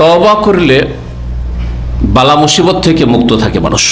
তবা করলে বালা মুসিবত থেকে মুক্ত থাকে মানুষ।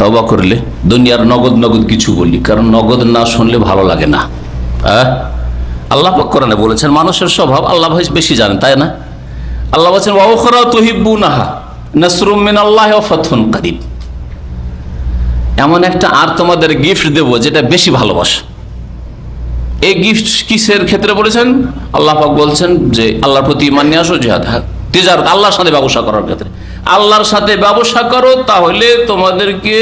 তবা করলে দুনিয়ার নগদ নগদ কিছু বলি, কারণ নগদ না শুনলে ভালো লাগে না। আল্লাহ কোরআনে বলেছেন, মানুষের স্বভাব আল্লাহ ভাই বেশি জানেন, তাই না? আল্লাহ বলছেন ওখরা তহিব্বু নাহা নসরুম মিন আল্লাহ ফথুন করিব। এমন একটা আর তোমাদের গিফট দেব যেটা বেশি ভালোবাসা। এই গিফট কিসের ক্ষেত্রে বলেছেন আল্লাহ পাক বলছেন যে আল্লাহর প্রতি ইমান নিয়ে আসো, জেহাদ হ্যাঁ। তিজারত, আল্লাহর সাথে ব্যবসা করার ক্ষেত্রে। আল্লাহর সাথে ব্যবসা করো, তাহলে তোমাদেরকে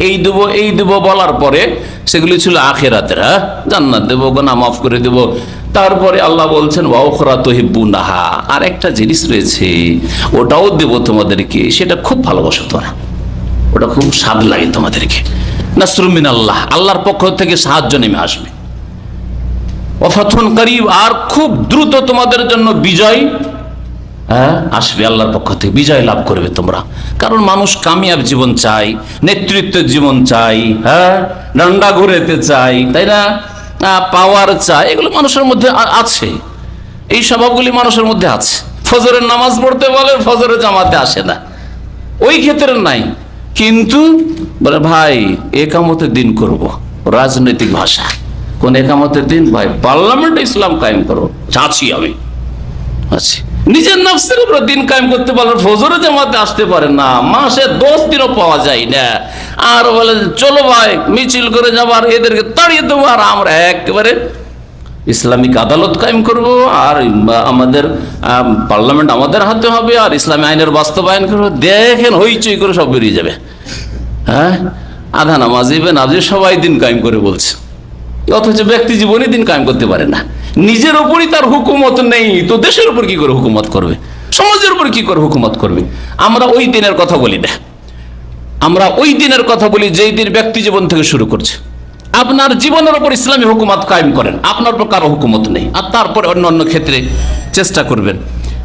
এই দেবো এই দেবো বলার পরে সেগুলি ছিল আখেরাতের হ্যাঁ। জান্নাত দেবো, গোনা মাফ করে দেবো। তারপরে আল্লাহ বলছেন ওখরা তহিব্বু নাহা আর একটা জিনিস রয়েছে, ওটাও দেবো তোমাদেরকে, সেটা খুব ভালোবাসো তোমরা। ওটা খুব স্বাদ লাগে তোমাদেরকে। নাসরুমিন আল্লাহ আল্লাহর পক্ষ থেকে সাহায্য নেমে আসবে। অফাথন করিব, আর খুব দ্রুত তোমাদের জন্য বিজয় হ্যাঁ আসবে আল্লাহর পক্ষ থেকে। বিজয় লাভ করবে তোমরা। কারণ মানুষ কামিয়াব জীবন চাই নেতৃত্বের জীবন চাই হ্যাঁ ডান্ডা ঘুরেতে চাই তাই না? পাওয়ার চাই এগুলো মানুষের মধ্যে আছে। এই স্বভাবগুলি মানুষের মধ্যে আছে। ফজরের নামাজ পড়তে বলে ফজরের জামাতে আসে না। ওই ক্ষেত্রে নাই। কিন্তু বলে, ভাই একামতের দিন করব। রাজনৈতিক ভাষা। কোন একামতের দিন, ভাই, পার্লামেন্ট ইসলাম কায়েম করো। চাচ্ছি আমি। আছি নিজের নফসের উপর দিন কায়েম করতে পারলে ফজরে জামাতে আসতে পারে না। মাসে দশ দিনও পাওয়া যায় না। আর বলে, চলো ভাই, মিছিল করে যাবার, এদেরকে তাড়িয়ে দেবো। আর আমরা একেবারে ইসলামিক আদালত কায়েম করব। আর আমাদের পার্লামেন্ট আমাদের হাতে হবে, আর ইসলামী আইনের বাস্তবায়ন করব। দেখেন, হইচই করে সব বেরিয়ে যাবে। হ্যাঁ? আধা নামাজিবে নামাজি সবাই দিন কায়েম করে বলছে। অথচ ব্যক্তি জীবনে দিন কায়েম করতে পারে না। নিজের উপরই তার হুকুমত নেই, তো দেশের উপর কি করে হুকুমত করবে? সমাজের উপর কি করে হুকুমত করবে? আমরা ওই দিনের কথা বলি না। আমরা ওই দিনের কথা বলি যেই দিন ব্যক্তি জীবন থেকে শুরু করছে। আপনার জীবনের উপর ইসলামী হুকুমত কায়েম করেন, আপনার উপর কারও হুকুমত নেই। আর তারপরে অন্য অন্য ক্ষেত্রে চেষ্টা করবেন।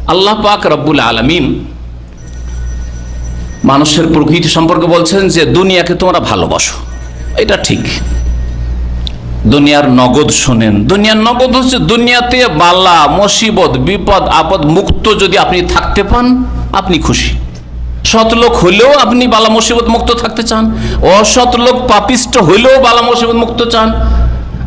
আল্লাহ পাক রব্বুল আলমিন মানুষের প্রকৃতি সম্পর্কে বলছেন যে, দুনিয়াকে তোমরা ভালোবাসো। এটা ঠিক। দুনিয়ার নগদ শোনেন। দুনিয়ার নগদ হচ্ছে দুনিয়াতে বালা, মুসিবত, বিপদ, আপদ, মুক্ত যদি আপনি থাকতে পান, আপনি খুশি। সৎ লোক হইলেও আপনি বালা, মুসিবত মুক্ত থাকতে চান। অসৎ লোক পাপিষ্ট হইলেও বালা, মুসিবত মুক্ত চান।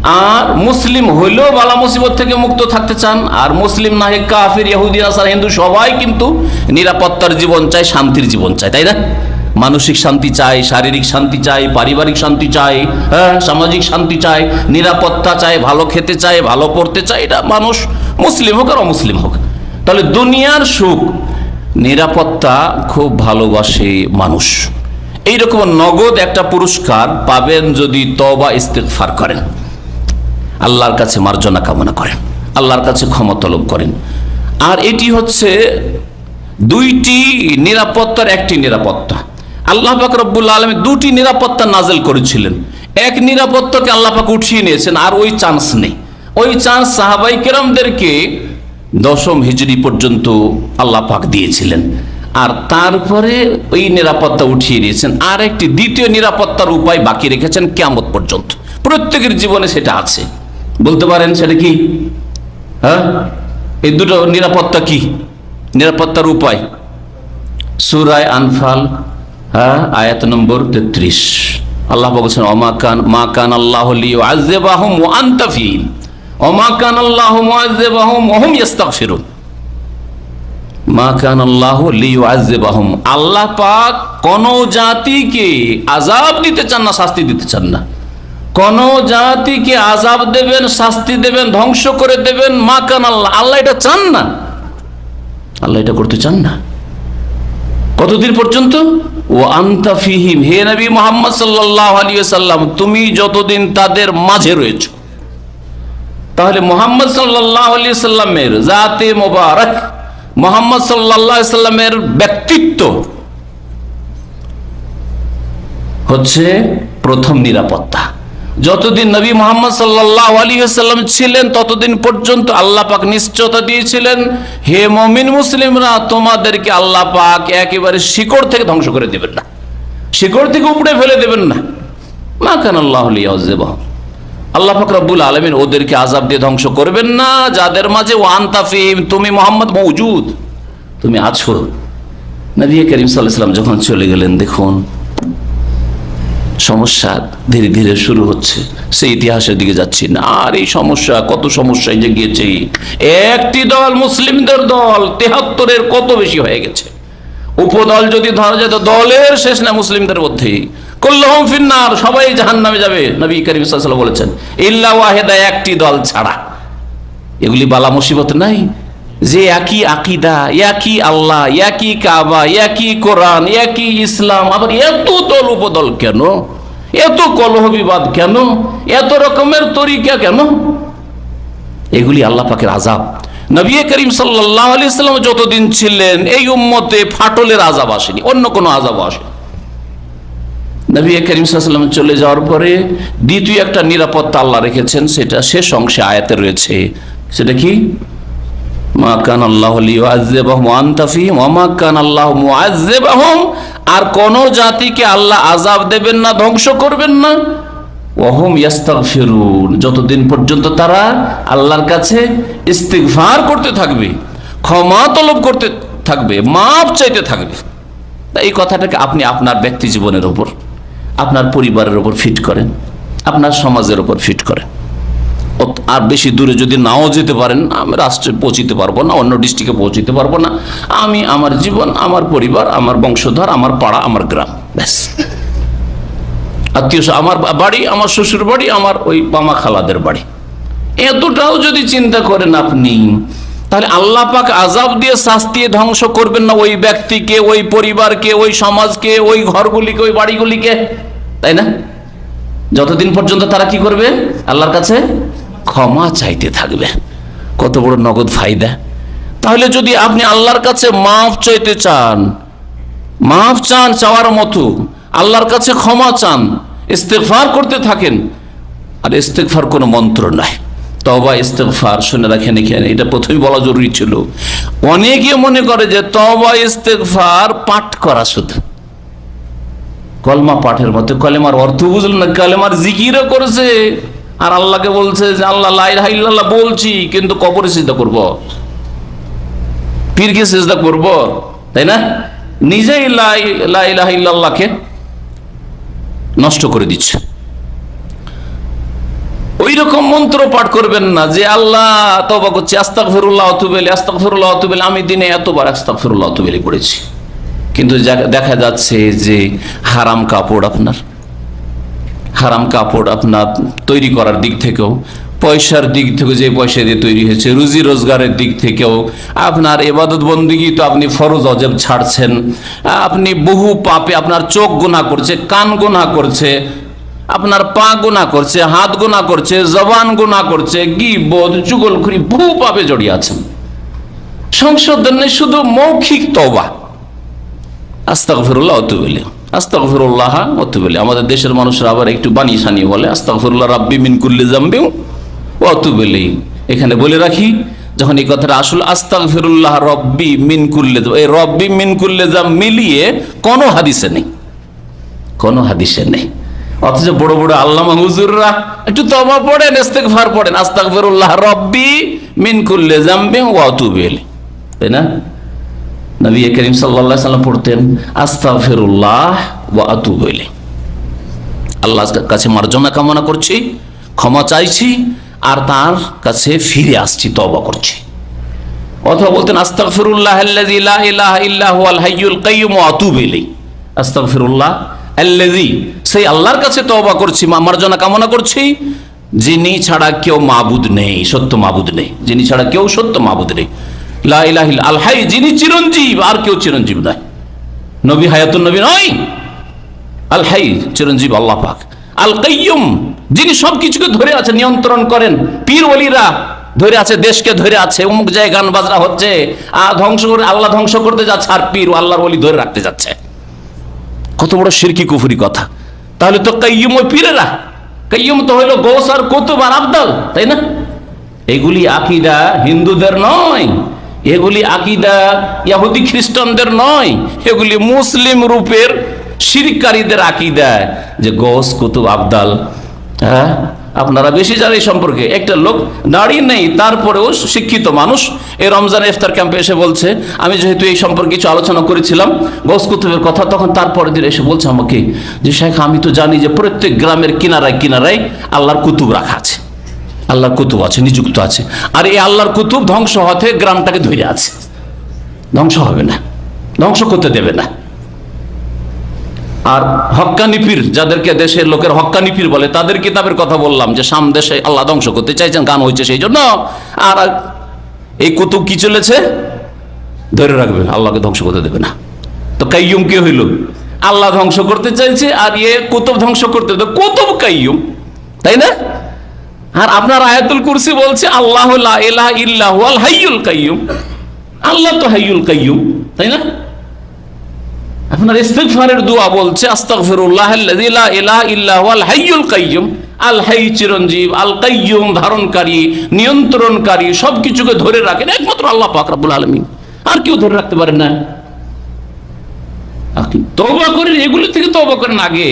আর মুসলিম হইলেও বালা, মুসিবত থেকে মুক্ত থাকতে চান। আর মুসলিম না, কাফির, ইহুদি আসার হিন্দু সবাই কিন্তু নিরাপত্তার জীবন চায়, শান্তির জীবন চায়, তাই না? মানসিক শান্তি চাই, শারীরিক শান্তি চাই, পারিবারিক শান্তি চাই হ্যাঁ সামাজিক শান্তি চাই, নিরাপত্তা চাই, ভালো খেতে চায় ভালো পড়তে চায় এটা মানুষ মুসলিম হোক আর অমুসলিম হোক। তাহলে দুনিয়ার সুখ, নিরাপত্তা খুব ভালোবাসে মানুষ। এইরকম নগদ একটা পুরস্কার পাবেন যদি তবা ইস্তেকফার করেন। আল্লাহর কাছে মার্জনা কামনা করেন, আল্লাহর কাছে ক্ষমা করেন। আর এটি হচ্ছে দুইটি নিরাপত্তার একটি নিরাপত্তা। আল্লাহ পাক রব্বুল আলমী দুটি নিরাপত্তা নাজেল করেছিলেন। এক নিরাপত্তাকে আল্লাহ পাক উঠিয়ে নিয়েছেন, আর ওই চান্স নেই। ওই চান্স সাহাবাই কেরামদেরকে দশম হিজড়ি পর্যন্ত আল্লাহ পাক দিয়েছিলেন। আর তারপরে ওই নিরাপত্তা উঠিয়ে নিয়েছেন। আর একটি দ্বিতীয় নিরাপত্তার উপায় বাকি রেখেছেন, কেয়ামত পর্যন্ত। প্রত্যেকের জীবনে সেটা আছে। বলতে পারেন সেটা কি? হ্যাঁ? এই দুটো নিরাপত্তা কি? নিরাপত্তার উপায়? সুরায় আনফাল হ্যাঁ আয়াত নম্বর তেত্রিশ। আল্লাহ বলছেন অমা কান, মা কান আল্লাহ আজেবাহম আন্তাফিল অমা কান আল্লাহ মুআজ্জিবাহুম ওয়া হুম ইস্তাগফিরুন মা কান আল্লাহ লিউআজ্জিবাহুম আল্লাহ পাক কোন জাতিকে আযাব দিতে চান না, শাস্তি দিতে চান না। কোন জাতিকে আযাব দেবেন, শাস্তি দেবেন, ধ্বংস করে দেবেন, মা কান আল্লাহ আল্লাহ এটা চান না। আল্লাহ এটা করতে চান না? কতদিন পর্যন্ত? ও আন্তা ফিহিম। হে নবী মোহাম্মদ সাল্লাহ আলী সাল্লাম তুমি যতদিন তাদের মাঝে রয়েছ, তাহলে মোহাম্মদ সাল্লাহ আলী সাল্লামের জাতে মোবারক, মোহাম্মদ সাল্লাহ সাল্লামের ব্যক্তিত্ব হচ্ছে প্রথম নিরাপত্তা। যতদিন নবী মোহাম্মদ সাল্লাহ আলী সাল্লাম ছিলেন, ততদিন পর্যন্ত আল্লাহ পাক নিশ্চয়তা দিয়েছিলেন। হে মমিন মুসলিমরা, তোমাদেরকে আল্লাহ পাক একেবারে শিকড় থেকে ধ্বংস করে দেবেন না। শিকড় থেকে উপড়ে ফেলে দেবেন না। মা কেন আল্লাহ আল্লাহ পাক রব্বুল আলমিন ওদেরকে আজাব দিয়ে ধ্বংস করবেন না। যাদের মাঝে ওয়ান তাফিম, তুমি মোহাম্মদ মৌজুদ। তুমি আছো নবী করিম সাল্লাহ সাল্লাম যখন চলে গেলেন, দেখুন সমস্যা ধীরে ধীরে শুরু হচ্ছে। সেই ইতিহাসের দিকে যাচ্ছি না। আর এই সমস্যা, কত সমস্যায় যে গিয়েছে একটি দল মুসলিমদের দল তেহাত্তরের কত বেশি হয়ে গেছে। উপদল যদি ধরা যায় তো দলের শেষ না মুসলিমদের মধ্যে। কল্লহম ফিন্নার, সবাই জাহান নামে যাবে, নবী করিম বলেছেন। ইল্লা ওয়াহেদা, একটি দল ছাড়া। এগুলি বালা মুসিবত নাই। যে একই আকিদা, একই আল্লাহ, একই কাবা, একই কোরআন, একই ইসলাম, আবার এত দল উপদল কেন? এত কলহ বিবাদ কেন? এত রকমের তরিকা কেন? এগুলি আল্লাহ পাকের আজাব নবী করিম সাল্লাম যতদিন ছিলেন, এই উম্মতে ফাটলের আজাব আসেনি, অন্য কোনো আজাব আসেনি। নবী করিম সাল্লাম চলে যাওয়ার পরে দ্বিতীয় একটা নিরাপত্তা আল্লাহ রেখেছেন, সেটা শেষ অংশে আয়াতে রয়েছে। সেটা কি? মা কান আল্লাহ কান আল্লাহু আর কোন জাতিকে আল্লাহ আযাব দেবেন না, ধ্বংস করবেন না। ওয়াহুম ইয়াস্তাগফিরুন। যতদিন পর্যন্ত তারা আল্লাহর কাছে ইস্তিগফার করতে থাকবে, ক্ষমা তলব করতে থাকবে মাপ চাইতে থাকবে এই কথাটাকে আপনি আপনার ব্যক্তি জীবনের ওপর আপনার পরিবারের ওপর ফিট করেন, আপনার সমাজের ওপর ফিট করেন। আর বেশি দূরে যদি নাও যেতে পারেন, আমি রাষ্ট্রে পৌঁছিতে পারব না, অন্য ডিস্ট্রিক্টে পৌঁছিতে পারব না। আমি আমার জীবন, আমার পরিবার, আমার বংশধর, আমার পাড়া, আমার গ্রাম, ব্যাস। আত্মীয় আমার বাড়ি, আমার শ্বশুর বাড়ি, আমার ওই মামা খালাদের বাড়ি। এতটাও যদি চিন্তা করেন আপনি, তাহলে আল্লাহ পাক আজাব দিয়ে শাস্তিয়ে ধ্বংস করবেন না ওই ব্যক্তিকে, ওই পরিবারকে, ওই সমাজকে, ওই ঘরগুলিকে, ওই বাড়িগুলিকে। তাই না? যতদিন পর্যন্ত তারা কি করবে? আল্লাহর কাছে ক্ষমা চাইতে থাকবে। কত বড় নগদ ফায়দা। তাহলে যদি আপনি আল্লাহর কাছে মাফ চাইতে চান, মাফ চান চাওয়ার মতো, আল্লাহর কাছে ক্ষমা চান ইস্তেফার করতে থাকেন, আর ইস্তেকফার কোনো মন্ত্র নাই তবা ইস্তেকফার শুনে রাখেন এখানে, এটা প্রথমে বলা জরুরি ছিল। অনেকে মনে করে যে তবা ইস্তেকফার পাঠ করা শুধু। কলমা পাঠের মতো কলেমার অর্থ বুঝল না, কলেমার জিকিরও করেছে। আর আল্লাহকে বলছে যে আল্লাহ লাইল্লাহ বলছি, কিন্তু কবরে সিদ্ধা করব। পীরকে সিজদা করব, তাই না? নিজেই লাইল্লাহকে নষ্ট করে দিচ্ছে। ওই রকম মন্ত্র পাঠ করবেন না যে আল্লাহ তবা করছি আস্তাক ফিরুল্লাহ অতুবেলি আস্তাক ফিরুল্লাহ অতুবেলি আমি দিনে এতবার আস্তাক ফিরুল্লাহ অতুবেলি পড়েছি। কিন্তু দেখা যাচ্ছে যে হারাম কাপড় আপনার। হারাম কাপড় আপনার তৈরি করার দিক থেকেও, পয়সার দিক থেকে যে পয়সা দিয়ে তৈরি হয়েছে, রুজি রোজগারের দিক থেকেও, আপনার এবাদত বন্দিগি তো আপনি ফরজ অজেব ছাড়ছেন, আপনি বহু পাপে আপনার চোখ গোনা করছে, কান গোনা করছে, আপনার পা গোনা করছে, হাত গোনা করছে, জবান গোনা করছে গি গিবোধ চুগলখুরি বহু পাপে জড়িয়ে আছেন। সংশোধন শুধু মৌখিক তবা আস্তাগফিরুল্লাহ অতুবেলি আস্তাগফিরুল্লাহ অতুবেলি আমাদের দেশের মানুষরা আবার একটু বানিয়ে সানিয়ে বলে, আস্তাগফিরুল্লাহ রাব্বি মিন কুল্লি জাম্বিউ অতুবেলি এখানে বলে রাখি, যখন এই কথাটা আসল আস্তাগফিরুল্লাহ রব্বি মিন কুল্লে এই রব্বি মিন কুল্লে জাম মিলিয়ে কোনো হাদিসে নেই। কোনো হাদিসে নেই। অথচ বড় বড় আল্লামা হুজুররা একটু তবা পড়েন, ইস্তেগফার পড়েন, আস্তাগফিরুল্লাহ রব্বি মিন কুল্লি জাম্বি ওয়া আতুবু তাই না? নবী করিম আলাইহি সাল্লাম পড়তেন, আস্তাগফিরুল্লাহ ওয়া আতুবু ইলাইহি। আল্লাহর কাছে মার্জনা কামনা করছি, ক্ষমা চাইছি, আর তার কাছে ফিরে আসছি, তওবা করছি। অথবা বলতেন ওয়া আতুবু ইলাইহি। আস্তাগফিরুল্লাহ আল্লাযী, সেই আল্লাহর কাছে তওবা করছি মার্জনা কামনা করছি, যিনি ছাড়া কেউ মাবুদ নেই, সত্য মাবুদ নেই। যিনি ছাড়া কেউ সত্য মাবুদ নেই। লা ইলাহা ইল্লা আল যিনি চিরঞ্জীব, আর কেউ চিরঞ্জীব নয়। নবী নবী নয়। আল হাই, চিরঞ্জীব আল যিনি ধরে আছে, নিয়ন্ত্রণ করেন। পীর ওলিরা ধরে আছে, দেশকে ধরে আছে। অমুক জায়গায় গান বাজনা হচ্ছে আর ধ্বংস করে, আল্লাহ ধ্বংস করতে যাচ্ছে, আর পীর আল্লাহর ওলি ধরে রাখতে যাচ্ছে। কত বড় শিরকি কুফুরি কথা। তাহলে তো কাইয়ুম ওই পীরেরা। তো আর আবদাল, তাই না? এগুলি আকিদা হিন্দুদের নয়। এগুলি আকিদা ইয়াহুদি খ্রিস্টানদের নয়, এগুলি মুসলিম রূপের শিরকারীদের আকিদা যে গোস কুতুব আবদাল। হ্যাঁ? আপনারা বেশি জানেন এই সম্পর্কে। একটা লোক দাড়ি নেই, তারপরেও শিক্ষিত মানুষ। এই রমজান ইফতার ক্যাম্পে এসে বলছে, আমি যেহেতু এই সম্পর্কে কিছু আলোচনা করেছিলাম গস কুতুবের কথা, তখন তারপরের দিন এসে বলছে আমাকে যে, শেখ, আমি তো জানি যে প্রত্যেক গ্রামের কিনারায় কিনারায় আল্লাহর কুতুব রাখা আছে। আল্লাহর কুতুব আছে, নিযুক্ত আছে। আর এই আল্লাহর কুতুব ধ্বংস হতে গ্রামটাকে ধরে আছে। ধ্বংস হবে না। ধ্বংস করতে দেবে না। আর হক্কানি পীর, যাদেরকে দেশের লোকের হক্কানি পীর বলে, তাদের কিতাবের কথা বললাম যে, সাম দেশে আল্লাহ ধ্বংস করতে চাইছেন, গান হয়েছে সেই জন্য। আর এই কুতুব কি চলেছে? ধরে রাখবে, আল্লাহকে ধ্বংস করতে দেবে না। তো কাইয়ুম কি হইল? আল্লাহ ধ্বংস করতে চাইছে, আর ইয়ে কুতুব ধ্বংস করতে কুতুব কাইয়ুম, তাই না? আর আপনার আয়াতুল কুরসি বলছে, আল্লাহ ইল্লাহু হাইয়ুল কাইয়ুম। আল্লাহ তো হাইয়ুল কাইয়ুম, তাই না? আপনার ইস্তেগফারের দোয়া বলছে, আস্তাগফিরুল্লাহ আল্লাযী লা ইলাহা ইল্লা হুয়াল হাইয়ুল আল হাই চিরঞ্জীব, আল কাইয়্যুম ধারণকারী, নিয়ন্ত্রণকারী, সবকিছুকে ধরে রাখেন, একমাত্র আল্লাহ পাক রব্বুল আলামিন। আর কেউ ধরে রাখতে পারেন না। আপনি করেন, এগুলো থেকে তওবা করেন আগে।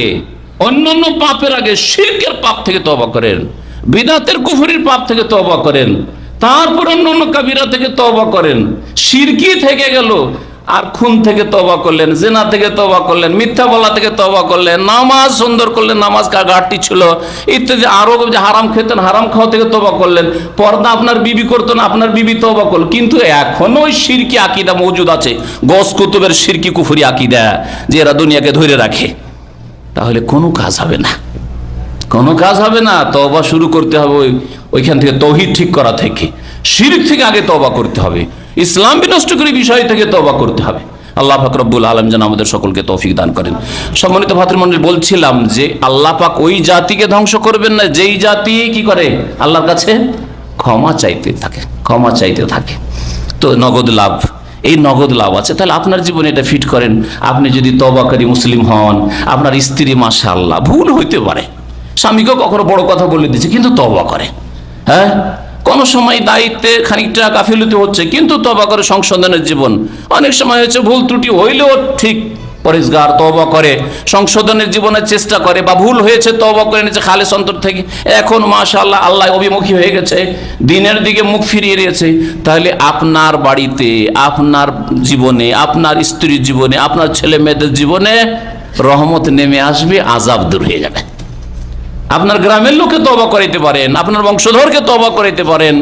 অন্যান্য পাপের আগে শিরকের পাপ থেকে তওবা করেন। বিদাতের কুফুরির পাপ থেকে তওবা করেন। তারপর অন্যান্য কাবিরা থেকে তওবা করেন। শিরকি থেকে গেল, আর খুন থেকে তবা করলেন, জেনা থেকে তবা করলেন, মিথ্যা বলা থেকে তবা করলেন, নামাজ সুন্দর করলেন, নামাজ ঘাটতি ছিল? ইত্যাদি, আরও যে হারাম খেতেন, হারাম খাওয়া থেকে তবা করলেন। পর্দা আপনার বিবি করতো না, আপনার বিবি তবা করল। কিন্তু এখনও ওই সিরকি আকিদা মজুদ আছে। গস কুতুবের সিরকি কুফুরি আকিদা, যে এরা দুনিয়াকে ধরে রাখে। তাহলে কোনো কাজ হবে না। কোনো কাজ হবে না তবা শুরু করতে হবে ওই, ওইখান থেকে তৌহিদ ঠিক করা থেকে। শিরিক থেকে আগে তবা করতে হবে। ইসলাম বিনষ্ট করে বিষয় থেকে তবা করতে হবে। আল্লাহ পাক রব্বুল আলম যেন আমাদের সকলকে তৌফিক দান করেন। সম্মানিত ভাতৃমণ্ডলী, বলছিলাম যে আল্লাহ পাক ওই জাতিকে ধ্বংস করবেন না, যেই জাতি কি করে? আল্লাহর কাছে ক্ষমা চাইতে থাকে, ক্ষমা চাইতে থাকে। তো নগদ লাভ, এই নগদ লাভ আছে, তাহলে আপনার জীবনে এটা ফিট করেন। আপনি যদি তবাকারী মুসলিম হন, আপনার স্ত্রী মাসা আল্লাহ ভুল হইতে পারে। স্বামীকেও কখনো বড় কথা বলে দিচ্ছে কিন্তু তবা করে। হ্যাঁ? কোন সময় দায়িত্বে খানিকটা গাফিলতি হচ্ছে, কিন্তু তবা করে সংশোধনের জীবন। অনেক সময় হচ্ছে ভুল ত্রুটি হইলেও ঠিক পরিষ্কার তবা করে, সংশোধনের জীবনের চেষ্টা করে, বা ভুল হয়েছে তবা করে নিয়েছে খালেস অন্তর থেকে। এখন মাশাআল্লাহ আল্লাহ অভিমুখী হয়ে গেছে, দিনের দিকে মুখ ফিরিয়ে দিয়েছে। তাহলে আপনার বাড়িতে, আপনার জীবনে, আপনার স্ত্রীর জীবনে, আপনার ছেলে মেয়েদের জীবনে রহমত নেমে আসবে আজাব দূর হয়ে যাবে। আপনার গ্রামের লোককে তবা করাইতে পারেন, আপনার বংশধরকে তবা করাইতে পারেন,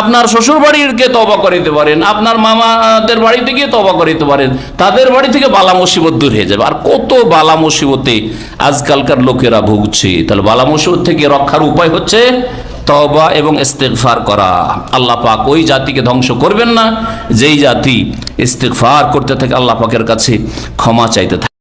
আপনার শ্বশুর বাড়িরকে তবা করাইতে পারেন, আপনার মামাদের বাড়িতে গিয়ে তবা করাইতে পারেন, তাদের বাড়ি থেকে বালা মুসিবত দূর হয়ে যাবে। আর কত বালা মুসিবতে আজকালকার লোকেরা ভুগছে। তাহলে বালা মুসিবত থেকে রক্ষার উপায় হচ্ছে তবা এবং ইস্তেগফার করা। আল্লাহ পাক ওই জাতিকে ধ্বংস করবেন না, যেই জাতি ইস্তেগফার করতে থাকে, আল্লাহ পাকের কাছে ক্ষমা চাইতে থাকে।